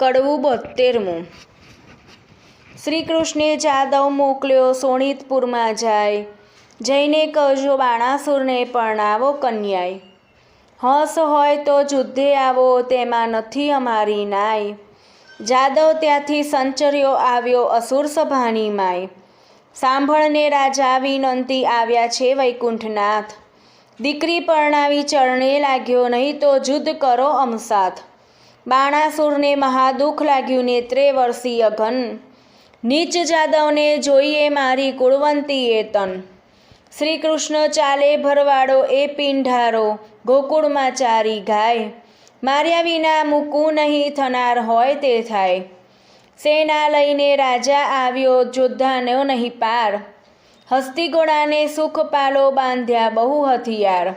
કડવું બોતેરમું. શ્રી કૃષ્ણે જાદવ મોકલ્યો, સોણિતપુરમાં જાય. જઈને કહેજો, બાણાસુરને પરણાવો કન્યાય. હંસ હોય તો જુદ્ધે આવો, તેમાં નથી અમારી નાય. જાદવ ત્યાંથી સંચર્યો આવ્યો, અસુર સભાની માય. સાંભળને રાજા વિનંતી આવ્યા છે વૈકુંઠનાથ. દીકરી પરણાવી ચરણે લાગ્યો, નહીં તો જુદ્ધ કરો અમસાથ બાણાસુરને મહાદુઃખ લાગ્યું નેત્રે વર્ષી અઘન નીચ જાદવને જોઈએ મારી કુળવંતી એ તન. શ્રી કૃષ્ણ ચાલે ભરવાડો એ પિંઢારો, ગોકુળમાં ચારી ગાય. માર્યા વિના મૂકું નહીં થનાર હોય તે થાય. સેના લઈને રાજા આવ્યો, જોદ્ધાનો નહીં પાર. હસ્તી ઘોડાને સુખ પાલો બાંધ્યા બહુ હથિયાર.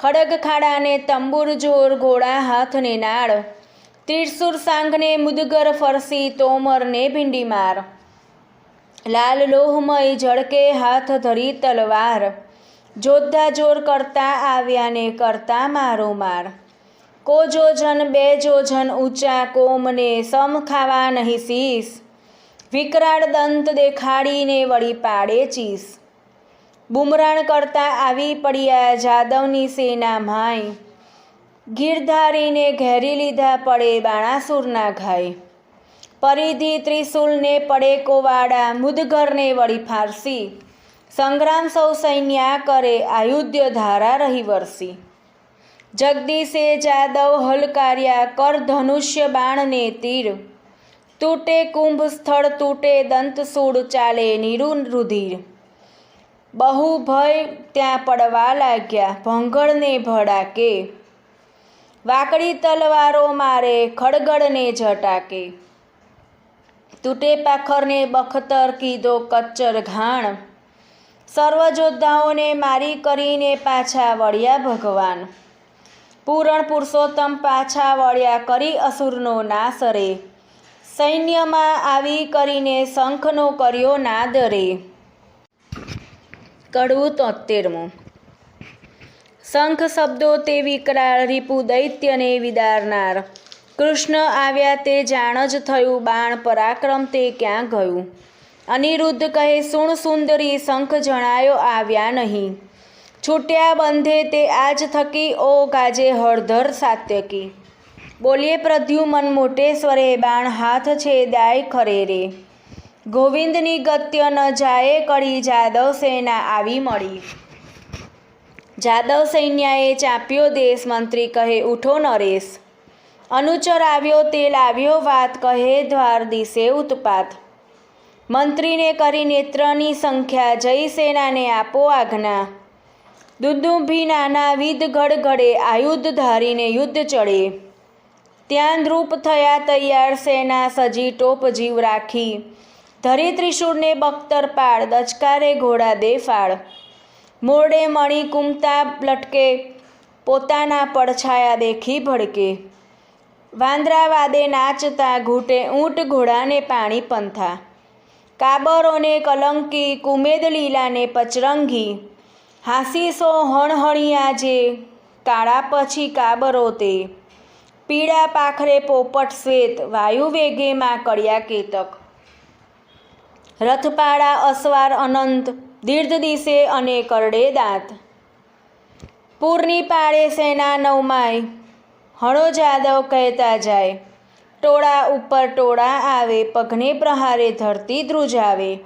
ખડગ ખાડાને તંબુર જોર ઘોડા હાથને નાળ. ત્રિશુર સાંગને મુદગર ફરસી તોમરને ભીંડી માર. લાલ લોહમય ઝળકે હાથ ધરી તલવાર. જોધા જોર કરતા આવ્યા ને કરતા મારો માર. કો જોજન બે જોજન ઊંચા કોમને સમ ખાવા નહીં શીશ વિકરાળ દંત દેખાડીને વળી પાડે ચીસ. બુમરાણ કરતા આવી પડ્યા જાદવની સેના માય ગીરધારીને ઘેરી લીધા પડે બાણાસુરના ઘાય પરિધિ ત્રિશુલને પડે કોવાડા, મુદગરને વળી ફારસી. સંગ્રામ સૌ સૈન્યા કરે આયુધ્ય ધારા રહી વરસી. જગદીશે જાદવ હલકાર્યા કર ધનુષ્ય બાણને તીર. તૂટે કુંભ, સ્થળ તૂટે દંતસૂળ ચાલે નિરુન રુધિર. બહુ ભય ત્યાં પડવા લાગ્યા, ભંગળને ભડાકે. વાકડી તલવારો મારે ખડગડને જટાકે તૂટે પાખરને બખતર કીધો કચ્ચર ઘાણ. સર્વ યોદ્ધાઓને મારી કરીને પાછા વળ્યા ભગવાન. પૂરણ પુરુષોત્તમ પાછા વળ્યા કરી અસુરનો નાશ રે. સૈન્યમાં આવી કરીને શંખનો કર્યો નાદ રે. કડવું તોતેરમું. શંખ શબ્દો તે વિકરાળ રીપુ દૈત્યને વિદારનાર. કૃષ્ણ આવ્યા તે જાણ જ થયું, બાણ પરાક્રમ તે ક્યાં ગયું? અનિરુદ્ધ કહે, સુણ સુંદરી શંખ જણાયો આવ્યા નહીં. છૂટ્યા બંધે તે આજ થકી, ઓ ગાજે હળધર સાત્યકી. બોલીએ પ્રદ્યુમન મોટેશ્વરે બાણ હાથ છે દાય ખરે રે. ગોવિંદની ગત્ય ન જાય કડી જાદવ સેના આવી મળી. જાદવ સૈન્યાએ ચાંપ્યો દેશ, મંત્રી કહે, ઉઠો નરેશ. અનુચર આવ્યો તે લાવ્યો વાત કહે, દ્વાર દિશે ઉત્પાત. મંત્રીને કરી નેત્રની સંખ્યા જય સેનાને આપો આજ્ઞા. દુદુભી નાના વિધ ગડગડે, આયુધ ધારીને યુદ્ધ ચડે. ત્યાં ધ્રુપ થયા તૈયાર, સેના સજી ટોપ જીવ રાખી. ધરી ત્રિશુરને બખ્તર પાડ, દચકારે ઘોડા દે ફાળ મોરડે મણી કુમતા લટકે, પોતાના પડછાયા દેખી ભડકે. વાંદરા વાદે નાચતા ઘૂંટે ઊંટ ઘોડાને પાણી પંથા. કાબરોને કલંકી, કુમેદ લીલાને પચરંગી. હાસીસો હણહણિયા જે કાળા પછી કાબરો તે. પીળા પાખરે પોપટ શ્વેત, વાયુ વેગેમાં કર્યા કેતક. રથપાળા, અસવાર, અનંત, દીર્ઘ દિશે અને કરડે દાંત. પૂરની પાળે સેના નવમાય, હણો જાદવ કહેતા જાય. ટોળા ઉપર ટોળા આવે, પગને પ્રહારે ધરતી ધ્રુજાવે.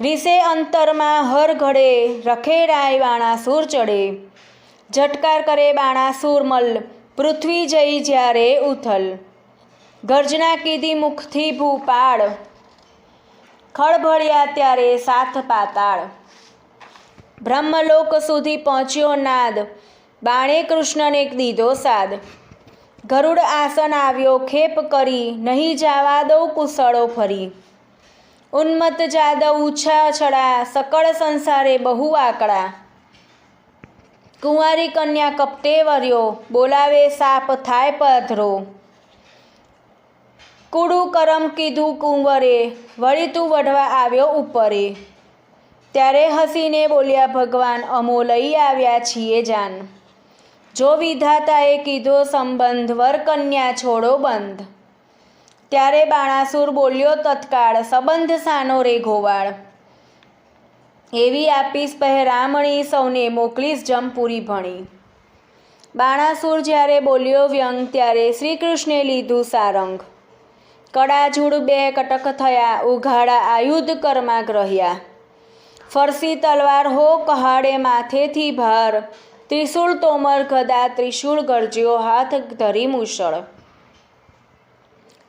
રીસે અંતરમાં હર ઘડે રખેડાય બાણાસુર ચડે. ઝટકાર કરે બાણાસુર મલ, પૃથ્વી જઈ જ્યારે ઉથલ. ગર્જના કીધી મુખથી ભૂપાળ ખળભળ્યા ત્યારે સાથ પાતાળ. બ્રહ્મલોક સુધી પહોંચ્યો નાદ. બાણે કૃષ્ણને દીધો સાદ. ગરુડ આસન આવ્યો, ખેપ કરી, નહીં જાવા દઉં કુશળો ફરી. ઉન્મત્ત જાદવ ઉછા છડા, સકળ સંસારે બહુ આકડા. કુંવારી કન્યા કપટે વર્યો, બોલાવે સાપ થાય પથરો કુડું કરમ કીધું કુંવરે, વળી તું વઢવા આવ્યો ઉપરે. ત્યારે હસીને બોલ્યા, ભગવાન, અમો લઈ આવ્યા છીએ જાન. જો વિધાતાએ કીધો સંબંધ, વર કન્યા છોડો બંધ. ત્યારે બાણાસુર બોલ્યો, તત્કાળ સંબંધ સાનો રે ગોવાળ એવી આપીશ પહેરામણી, સૌને મોકલીશ જમપુરી ભણી. બાણાસુર જ્યારે બોલ્યો વ્યંગ, ત્યારે શ્રીકૃષ્ણે લીધું સારંગ. કડાજૂડ બે કટક થયા, ઉઘાડા આયુધ કર્મા ગ્રહ્યા ફરસી તલવાર હો કહાડે માથેથી ભાર, ત્રિશૂળ તોમર ગદા ત્રિશૂળ ગરજ્યો હાથ ધરી મુશળ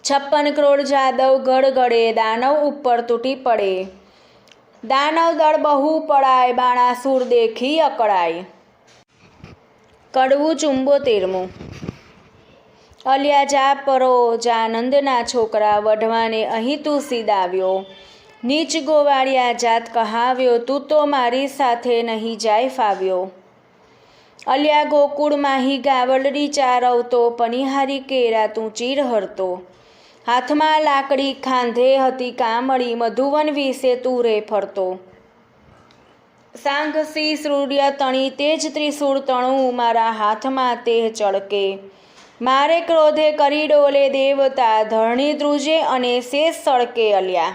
છપ્પન કરોડ જાદવ ગડગડે, દાનવ ઉપર તૂટી પડે. દાનવ દળ બહુ પડાય, બાણાસુર દેખી અકળાય. કડવું ચુંબોતેરમું અલિયા જા પરો જાનંદના છોકરા, વઢવાને અહીં તું સીદાવ્યો. નીચ ગોવાળિયા જાત કહાવ્યો, તું તો મારી સાથે નહીં જાય ફાવ્યો. અલિયા ગોકુળમાં હિ ગાવલડી ચારવતો, પનિહારી કેરા તું ચીર હરતો. હાથમાં લાકડી ખાંધે હતી કામળી, મધુવન વિશે તું રે ફરતો. સાંઘસી સૂર્ય તણી, તેજ ત્રિશૂળ તણું મારા હાથમાં તેહ ચળકે. મારે ક્રોધે કરી ડોલે દેવતા ધરણી ધ્રુજે અને શેષ સળકે અલ્યા.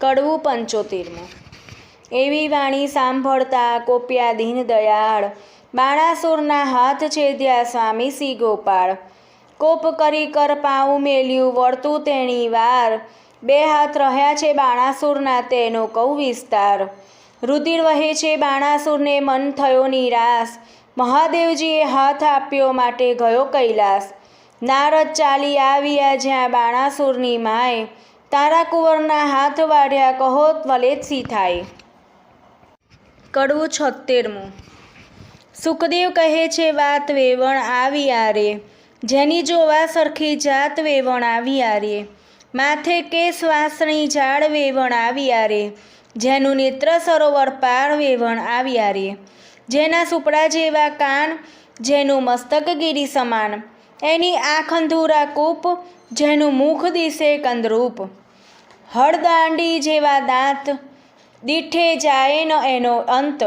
કડવું પંચોતેરમું. એવી વાણી સાંભળતા કોપ્યા દીન દયાળ. બાણાસુરના હાથ છેદ્યા સ્વામી શ્રી ગોપાળ. કોપ કરી કર પાઉં મેલ્યું વળતું તેણી વાર. બે હાથ રહ્યા છે બાણાસુરના તેનો કૌ વિસ્તાર. રુધિર વહે છે બાણાસુરને મન થયો નિરાશ. મહાદેવજીએ હાથ આપ્યો માટે ગયો કૈલાસ. નારદ ચાલી આવ્યા જ્યાં બાણાસુરની માએ તારા કુંવરના હાથ વાઢ્યા કહો વલેતસી થાય. કડવું છોતેરમું સુખદેવ કહે છે, વાત વેવણ આવી આરે. જેની જોવા સરખી જાત વેવણ આવી આરે. માથે કેસ વાસણી ઝાડ વેવણ આવી આરે. જેનું નેત્ર સરોવર પાર વેવણ આવી આરે. જેના સુપડા જેવા કાન, જેનું મસ્તક ગીરી સમાન. એની આંખ અંધુરા કૂપ, જેનું મુખ દિશે કંદરૂપ. હળદાંડી જેવા દાંત, દીઠે જાય ન એનો અંત.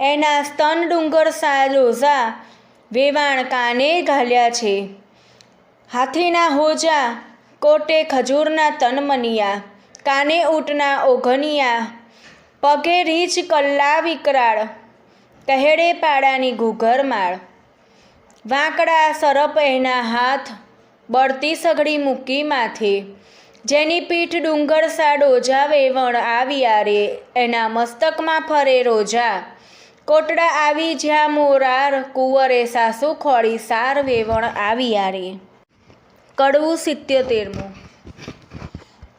એના સ્તન ડુંગર સાલોઝા વેવાણ કાને ઘાલ્યા છે. હાથીના હોજા, કોટે ખજૂરના તનમનિયા કાને ઊંટના ઓઘનિયા. પગે રીછ કલ્લા વિકરાળ. કહેડે પાડાની ઘૂઘરમાળ વાંકડા સરપ એના હાથ બળતી સઘળી મૂકી માથે જેની પીઠ ડુંગર સા ડોજા વેવણ આવ્યા રે એના મસ્તકમાં ફરે રોજા. કોટડા આવી જ્યાં મોરાર, કુંવરે સાસુ ખોળી સાર વેવણ આવ્યા રે કડવું સિત્યોતેરમું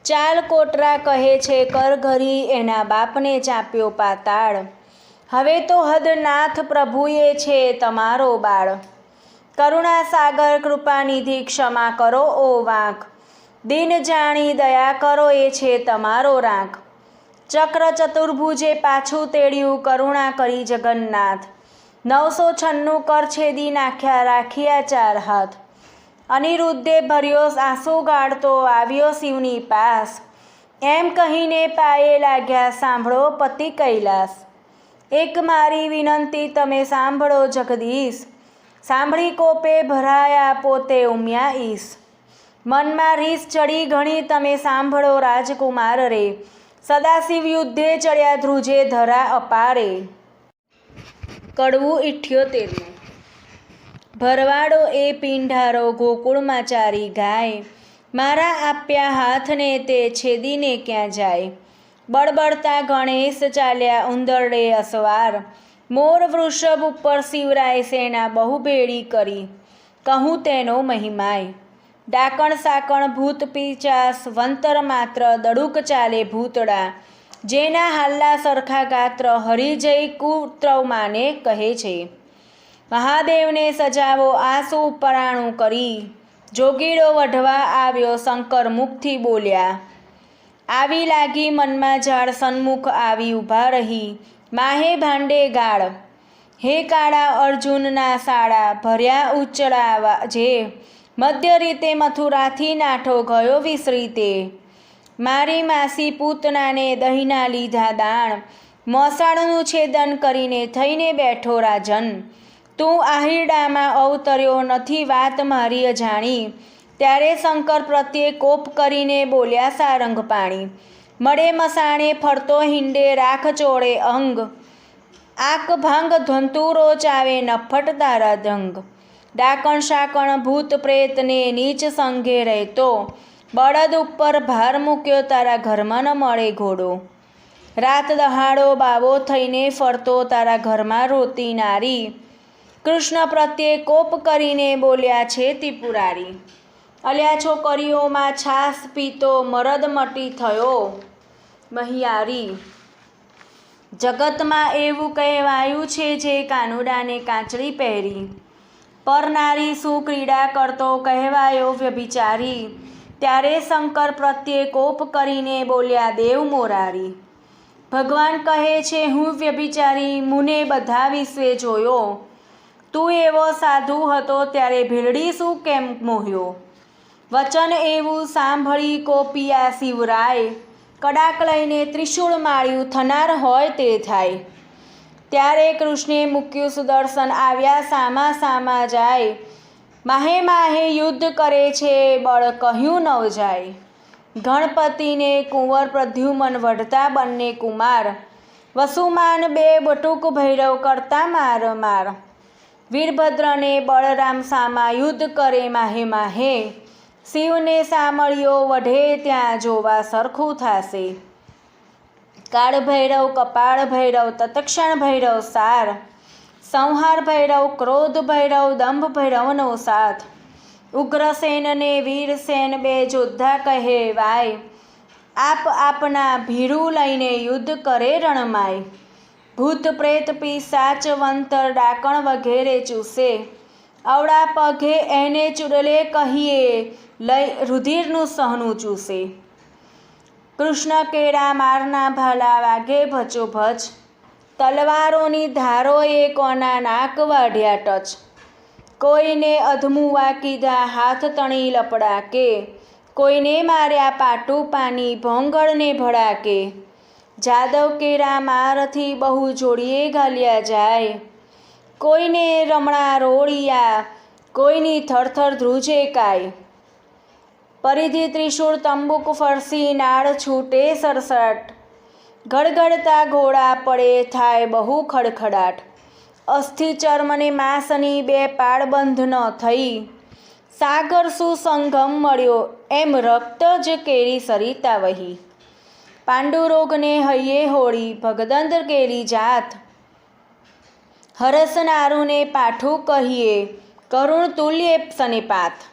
ચાલ કોટરા કહે છે કરઘરી એના બાપને ચાપ્યો પાતાળ. હવે તો હદનાથ પ્રભુએ છે તમારો બાળ. કરુણા સાગર કૃપાનિધિ ક્ષમા કરો ઓ વાંક. દિન જાણી દયા કરો એ છે તમારો રાંક. ચક્ર ચતુર્ભુજે પાછું તેડ્યું કરુણા કરી જગન્નાથ. નવસો છન્નું કર છેદી નાખ્યા રાખ્યા ચાર હાથ. અનિરુદ્ધે ભર્યો આંસુ ગાળતો આવ્યો શિવની પાસ. એમ કહીને પાયે લાગ્યા, સાંભળો પતિ કૈલાસ. એક મારી વિનંતી તમે સાંભળો જગદીશ. સાંભળી કોપે ભરાયા પોતે ઉમ્યા ઈશ. મનમાં રીસ ચડી ઘણી તમે સાંભળો રાજકુમાર રે. સદાશિવ યુદ્ધે ચડ્યા ધ્રુજે ધરા અપારે. કડવું ઇઠ્યોતેરમું ભરવાડો એ પિંઢારો ગોકુળમાં ચારી ગાય. મારા આપ્યા હાથને તે છેદીને ક્યાં જાય? બળબડતા ગણેશ ચાલ્યા ઉંદરડે અસવાર. મોર વૃષભ ઉપર શિવરાય સેના બહુ ભેળી કરી. કહું તેનો મહિમાય. ડાકણ સાકણ ભૂત પીચાસ, વંતર માત્ર દડુક ચાલે ભૂતડા. જેના હાલ્લા સરખા ગાત્ર હરિજય કુત્રવ માને કહે છે. મહાદેવને સજાવો આંસુ પરાણું કરી. જોગીડો વઢવા આવ્યો શંકર મુખથી બોલ્યા આવી લાગી મનમાં ઝાડ સન્મુખ આવી ઊભા રહી. માહે ભાંડે ગાળ. હે કાળા અર્જુનના સાળા, ભર્યા ઉચ્ચડાવા જે. મધ્ય રીતે મથુરાથી નાઠો ગયો વિસરીતે મારી માસી પૂતનાને દહીંના લીધા દાણ. મોસાળનું છેદન કરીને થઈને બેઠો રાજન. તું આહિરડામાં અવતર્યો નથી વાત મારી અજાણી. ત્યારે શંકર પ્રત્યે કોપ કરીને બોલ્યા, સારંગ પાણી, મળે મસાણે, ફરતો હિંડે, રાખ ચોળે અંગ. આક ભાંગ ધંતુરો ચાવે નફટ તારા ધંગ ડાકણ શાકણ ભૂત પ્રેતને નીચ સંઘે રહેતો. બળદ ઉપર ભાર મૂક્યો તારા ઘરમાં ન મળે ઘોડો. રાત દહાડો બાવો થઈને ફરતો તારા ઘરમાં રોતી નારી. કૃષ્ણ પ્રત્યે કોપ કરીને બોલ્યા, છે ત્રિપુરારી અલ્યા છોકરીઓમાં છાસ પીતો મરદ મટી થયો. મહિયારી. જગતમાં એવું કહેવાયું છે જે કાનુડાને કાંચળી પહેરી. પરનારી શું ક્રીડા કરતો કહેવાયો વ્યભિચારી. ત્યારે શંકર પ્રત્યે કોપ કરીને બોલ્યા, દેવ મોરારી, ભગવાન કહે છે, હું વ્યભિચારી મુને બધા વિશ્વે જોયો. તું એવો સાધુ હતો, ત્યારે ભીલડી શું કેમ મોહ્યો? વચન એવું સાંભળી કોપિયા શિવરાય. કડાક લઈને ત્રિશૂળ માળ્યું થનાર હોય તે થાય. ત્યારે કૃષ્ણે મૂક્યું સુદર્શન આવ્યા સામા સામા જાય. માહે માહે યુદ્ધ કરે છે, બળ કહ્યું નવ જાય. ગણપતિને કુંવર પ્રદ્યુમન વઢતા બંને કુમાર. વસુમાન બે બટુક ભૈરવ કરતા માર માર. વીરભદ્રને બળરામ સામા યુદ્ધ કરે માહે માહે. શિવને સામળિયો વઢે ત્યાં જોવા સરખું થાશે. કાળ ભૈરવ, કપાળ ભૈરવ, તત્ક્ષણ ભૈરવ સાર. સંહાર ભૈરવ, ક્રોધ ભૈરવ, દંભ ભૈરવનો સાથ. ઉગ્રસેનને વીરસેન બે યોદ્ધા કહેવાય આપ આપના ભીડું લઈને યુદ્ધ કરે રણમાય. ભૂત પ્રેત પી વંતર, ડાકણ વગેરે ચૂસે. અવળા પગે એને ચૂડલે કહીએ લઈ રુધિરનું સહનું ચૂસે કૃષ્ણ કેળા મારના ભાલા વાગે ભચો ભચ તલવારોની ધારોએ કોના નાક વાઢ્યા ટચ. કોઈને અધમુવા કીધા હાથ તણી લપડા કે કોઈને માર્યા પાટું પાની ભોંગળને ભળાકે જાદવ કેરા મારથી બહુ જોડીએ ઘાલ્યા જાય. કોઈને રમણા રોળિયા, કોઈની થરથર ધ્રુજે કાય પરિધિ ત્રિશૂળ તંબુક ફરસી નાળ છૂટે સરસટ. ગડગડતા ઘોડા પડે થાય બહુ ખડખડાટ. અસ્થિ ચર્મને માંસની બે પાળબંધ ન થઈ. સાગર સુસંગમ મળ્યો, એમ રક્ત જ કેરી સરિતા વહી. પાંડુરોગને હૈયે હોળી ભગદંદ કેરી જાત. હરસનારુને પાઠું કહીએ, કરુણ તુલ્ય સનિપાત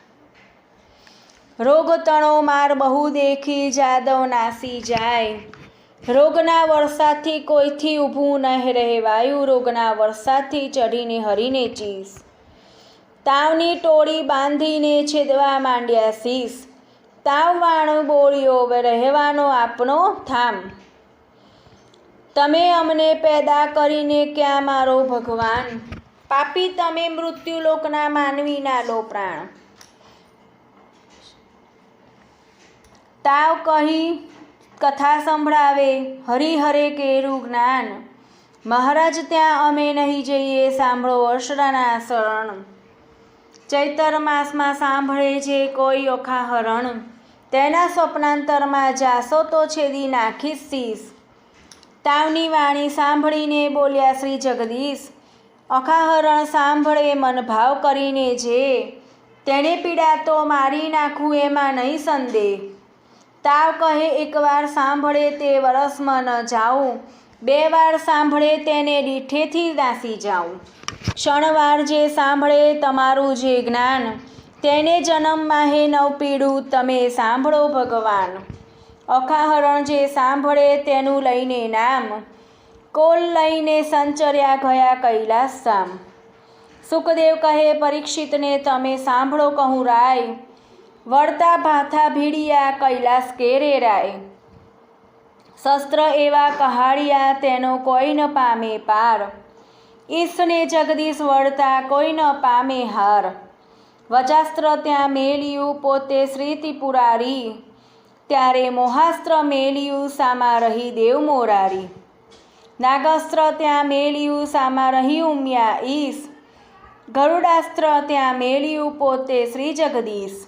રોગ તણો માર બહુ દેખી, જાદવ નાસી જાય. રોગના વરસાદથી કોઈથી ઊભું ન રહેવાયું રોગના વરસાદથી ચઢીને હરીને ચીસ. તાવની ટોળી બાંધીને છેદવા માંડ્યા શીશ તાવવાણું બોળીઓ રહેવાનો આપનો થામ. તમે અમને પેદા કરીને ક્યાં મારો ભગવાન? પાપી તમે મૃત્યુલોકના માનવીના લો પ્રાણ. તાવ કહી કથા સંભળાવે, હરિહરે કેરું જ્ઞાન. મહારાજ ત્યાં અમે નહીં જઈએ, સાંભળો અશરાના શરણ. ચૈતર માસમાં સાંભળે છે કોઈ ઓખા હરણ તેના સ્વપ્નાંતરમાં જાશો તો છેદી નાખીશ શીશ. તાવની વાણી સાંભળીને બોલ્યા શ્રી જગદીશ, અખાહરણ સાંભળે મનભાવ કરીને જે, તેણે પીડા તો મારી નાખું એમાં નહીં સંદેહ. તાવ કહે એકવાર સાંભળે તે વરસમાં ન જાઉં, બે વાર સાંભળે તેને દીઠેથી દાસી જાઉં. ક્ષણવાર જે સાંભળે તમારું જે જ્ઞાન, તેને જન્મમાં હે નવ પીડું તમે સાંભળો ભગવાન. અખાહરણ જે સાંભળે તેનું લઈને નામ. કોલ લઈને સંચર્યા ગયા કૈલાસ સામ સુખદેવ કહે, પરીક્ષિતને તમે સાંભળો કહું રાય. વળતા ભાથા ભીડિયા કૈલાસ કેરે રાય. શસ્ત્ર એવા કહાડિયા તેનો કોઈ ન પામે પાર. ઈશને જગદીશ વળતા કોઈ ન પામે હાર. વજાસ્ત્ર ત્યાં મેલ્યું પોતે શ્રીતિ ત્રિપુરારી ત્યારે મોહાસ્ત્ર મેળ્યું સામા રહી દેવ મોરારી. નાગસ્ત્ર ત્યાં મેળ્યું સામા રહી ઉમ્યા ઈશ ગરુડાસ્ત્ર ત્યાં મેળ્યું પોતે શ્રી જગદીશ.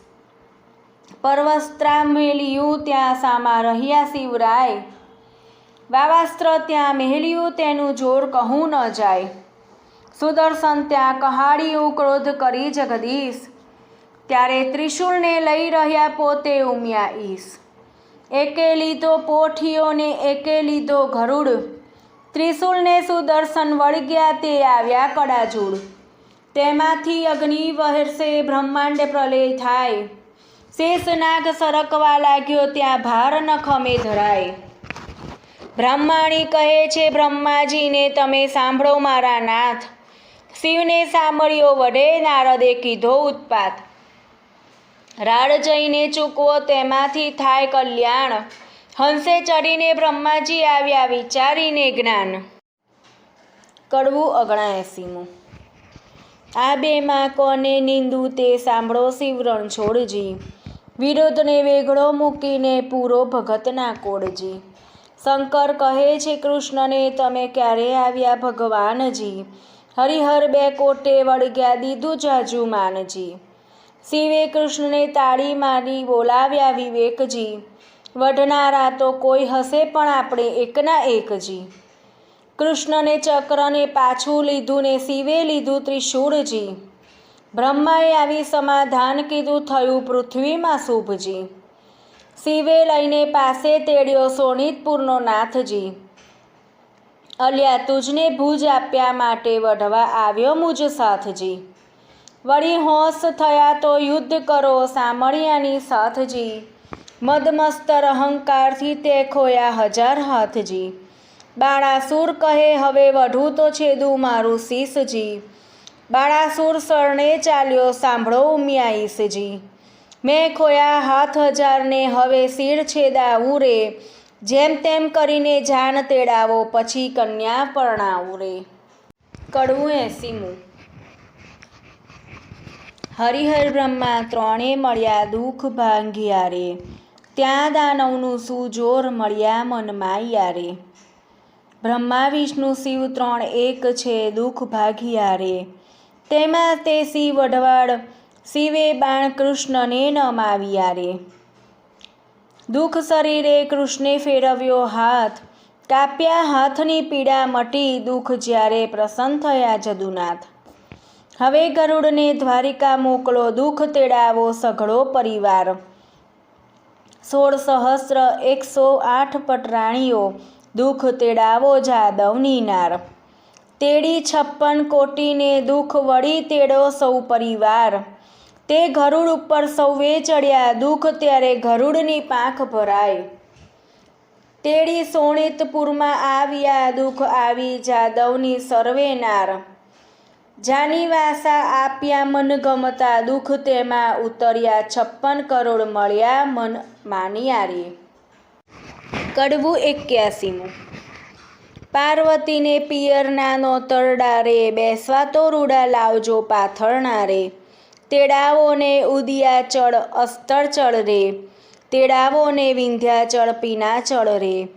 પર્વસ્ત્રા મેળ્યું ત્યાં સામા રહ્યા શિવરાય. વાવાસ્ત્ર ત્યાં મેળ્યું તેનું જોર કહું ન જાય. સુદર્શન ત્યાં કહાડ્યું ક્રોધ કરી જગદીશ. ત્યારે ત્રિશૂળને લઈ રહ્યા પોતે ઉમ્યા ઈશ એકે લીધો પોઠીઓ ને એકે લીધો ગરુડ. ત્રિશૂળને સુદર્શન વળગ્યા તે આવ્યા કડાજૂળ તેમાંથી અગ્નિ વહેરશે, બ્રહ્માંડ પ્રલય થાય. શેષ નાગ સરકવા લાગ્યો, ત્યાં ભાર નખમે ખમે ધરાય. બ્રહ્માણી કહે છે, બ્રહ્માજીને તમે સાંભળો મારા નાથ. શિવને સાંભળ્યો વડે નારદે કીધો ઉત્પાત. રાડ જઈને ચૂકવો તેમાંથી થાય કલ્યાણ. હંસે ચડીને બ્રહ્માજી આવ્યા, વિચારીને જ્ઞાન. કડવું અગણાએસીમું આ બેમાં કોને નિંદુ તે સાંભળો શિવરણ છોડજી. વિરોધને વેગળો મૂકીને પૂરો ભગતના કોડજી. શંકર કહે છે, કૃષ્ણને તમે ક્યારે આવ્યા ભગવાનજી? હરિહર બે કોટે વળગ્યા દીધું જાજુ માનજી. શિવે કૃષ્ણને તાળી મારી બોલાવ્યા વિવેકજી. વઢનારા તો કોઈ હશે પણ આપણે એકના એકજી કૃષ્ણને ચક્રને પાછું લીધું ને શિવે લીધું ત્રિશૂળજી. બ્રહ્માએ આવી સમાધાન કીધું થયું પૃથ્વીમાં શુભજી. શિવે લઈને પાસે તેડ્યો સોનિતપુરનો નાથજી. અલ્યા તુજને ભુજ આપ્યા માટે વઢવા આવ્યો મુજ સાથજી. વળી હોશ થયા તો યુદ્ધ કરો સામળિયાની સાથજી. મદમસ્તર અહંકારથી તે ખોયા હજાર હાથજી. બાળાસુર કહે, હવે વઢું તો છેદું મારું શીશજી. બાળાસુર શરણે ચાલ્યો, સાંભળો ઉમિયાઈશજી. મેં ખોયા હાથ હજારને, હવે શીર છેદાવું રે. જેમ તેમ કરીને જાન તેડાવો, પછી કન્યા પરણાવું રે. કડવું એસીમું હરિહર બ્રહ્મા ત્રણે મળ્યા દુઃખ ભાંગ્યા રે ત્યાં દાનવનું સુજોર મળ્યા મનમાં યારે બ્રહ્મા, વિષ્ણુ, શિવ ત્રણ એક છે, દુઃખ ભાગ્યા રે તેમાં તે શિવ અઢવાડ, શિવે બાણ કૃષ્ણને નમાવ્યા રે દુઃખ શરીરે કૃષ્ણે ફેરવ્યો હાથ, કાપ્યા હાથની પીડા મટી દુઃખ જ્યારે પ્રસન્ન થયા જદુનાથ. હવે ગરુડને દ્વારિકા મોકલો, દુઃખ તેડાવો સઘળો પરિવાર. સોળ સહસ્ર એકસો આઠ પટરાણીઓ, દુઃખ તેડાવો જાદવની નાર. તેડી છપ્પન કોટીને દુઃખ વળી તેડો સૌ પરિવાર. તે ગરુડ ઉપર સૌએ ચડ્યા, દુઃખ ત્યારે ગરુડની પાંખ ભરાય. તેડી સોણિતપુરમાં આવ્યા, દુઃખ આવી જાદવની સર્વે નાર. જાની વાસા આપ્યા મન ગમતા દુઃખ તેમાં ઉતર્યા, છપ્પન કરોડ મળ્યા મન માની આરી કડવું એક્યાસીમું. પાર્વતીને પિયરના નો તરડા રે, બેસવા તો રૂડા લાવજો પાથરણા રે. ઉદિયા ને ઉદિયાચળ અસ્તરચળ રે. તેડાવો ને વિંધ્યાચળ પીનાચળ રે.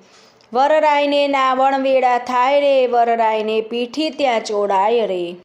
વરરાયને નાવણ વેળા થાય રે, વરરાયને પીઠી ત્યાં ચોડાય રે.